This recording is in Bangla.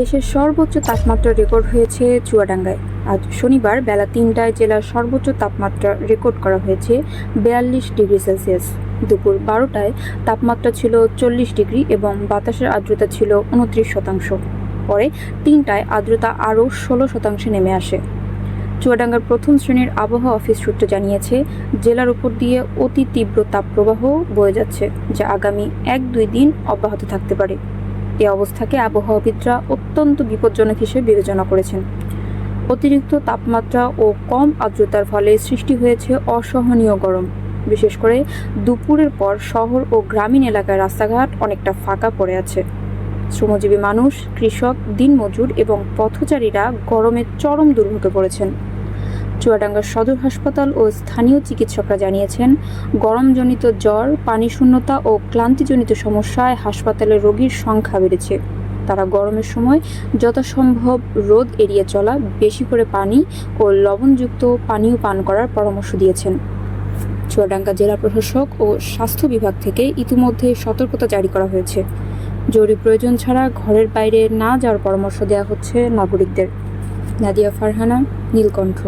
দেশের সর্বোচ্চ তাপমাত্রা রেকর্ড হয়েছে চুয়াডাঙ্গায়। আজ শনিবার বেলা তিনটায় জেলার সর্বোচ্চ তাপমাত্রা রেকর্ড করা হয়েছে বিয়াল্লিশ ডিগ্রি সেলসিয়াস। দুপুর বারোটায় তাপমাত্রা ছিল চল্লিশ ডিগ্রি এবং বাতাসের আর্দ্রতা ছিল উনত্রিশ শতাংশ। পরে তিনটায় আর্দ্রতা আরও ষোলো শতাংশে নেমে আসে। চুয়াডাঙ্গার প্রথম শ্রেণির আবহাওয়া অফিস সূত্র জানিয়েছে, জেলার উপর দিয়ে অতি তীব্র তাপপ্রবাহ বয়ে যাচ্ছে, যা আগামী এক দুই দিন অব্যাহত থাকতে পারে। এ অবস্থাকে আবহাওয়াবিদরা অত্যন্ত বিপজ্জনক হিসেবে বিবেচনা করেছেন। অতিরিক্ত তাপমাত্রা ও কম আর্দ্রতার ফলে সৃষ্টি হয়েছে অসহনীয় গরম। বিশেষ করে দুপুরের পর শহর ও গ্রামীণ এলাকার রাস্তাঘাট অনেকটা ফাঁকা পড়ে আছে। শ্রমজীবী মানুষ, কৃষক, দিনমজুর এবং পথচারীরা গরমে চরম দুর্ভোগে পড়েছেন। চুয়াডাঙ্গার সদর হাসপাতাল ও স্থানীয় চিকিৎসকরা জানিয়েছেন, গরমজনিত জ্বর, পানিশূন্যতা ও ক্লান্তিজনিত সমস্যায় হাসপাতালে রোগীর সংখ্যা বেড়েছে। তারা গরমের সময় যথাসম্ভব রোদ এড়িয়ে চলা, বেশি করে পানি ও লবণযুক্ত পানীয় পান করার পরামর্শ দিয়েছেন। চুয়াডাঙ্গা জেলা প্রশাসক ও স্বাস্থ্য বিভাগ থেকে ইতিমধ্যে সতর্কতা জারি করা হয়েছে। জরুরি প্রয়োজন ছাড়া ঘরের বাইরে না যাওয়ার পরামর্শ দেওয়া হচ্ছে নাগরিকদের। নাদিয়া ফারহানা, নীলকণ্ঠ।